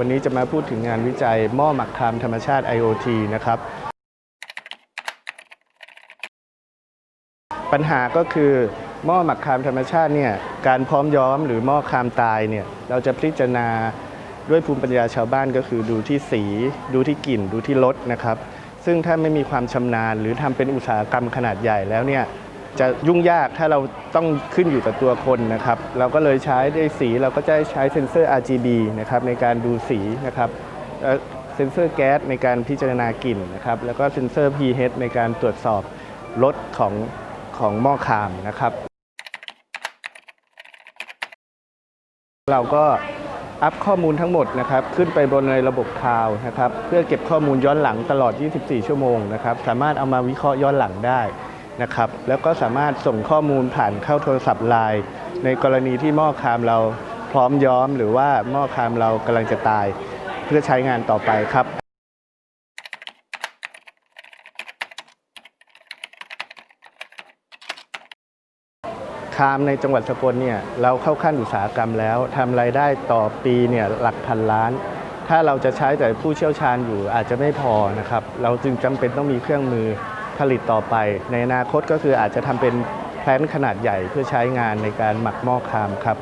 วันนี้จะมาพูดถึงงานวิจัยหม้อหมักคามธรรมชาติ IoT นะครับปัญหาก็คือหม้อหมักคามธรรมชาติเนี่ยการพร้อมย้อมหรือหม้อคามตายเนี่ยเราจะพิจารณาด้วยภูมิปัญญาชาวบ้านก็คือดูที่สี ดูที่กลิ่น ดูที่รสนะครับ ซึ่งถ้าไม่มีความชำนาญ หรือทำเป็นอุตสาหกรรมขนาดใหญ่แล้วเนี่ย จะยุ่งยากถ้าเราต้องขึ้นอยู่กับตัวคนนะครับ เราก็เลยใช้ด้สีเราก็จะใช้เซ็นเซอร์ RGB นะครับในการดูสีนะครับเซ็นเซอร์แก๊สในการพิจารณากลิ่นนะครับ แล้วก็เซ็นเซอร์ pH ในการตรวจสอบรสของของหม้อคามนะครับ เราก็อัพข้อมูลทั้งหมดนะครับ ขึ้นไปบนในระบบคลาวนะครับ เพื่อเก็บข้อมูลย้อนหลังตลอด 24 ชั่วโมงนะครับ สามารถเอามาวิเคราะห์ย้อนหลังได้ นะครับแล้วก็สามารถส่งข้อมูลผ่านเข้าโทรศัพท์ไลน์ในกรณีที่หม้อคามเราพร้อมย้อม หรือว่าหม้อคามเรากำลังจะตาย เพื่อใช้งานต่อไปครับคามในจังหวัดสกลเนี่ยเราเข้าขั้นอุตสาหกรรมแล้วทำรายได้ต่อปีเนี่ยหลักพันล้าน ถ้าเราจะใช้แต่ผู้เชี่ยวชาญอยู่อาจจะไม่พอนะครับ เราจึงจำเป็นต้องมีเครื่องมือ ผลิตต่อไป ในอนาคตก็คืออาจจะทำเป็นแพลนขนาดใหญ่เพื่อใช้งานในการหมักหม้อคามครับ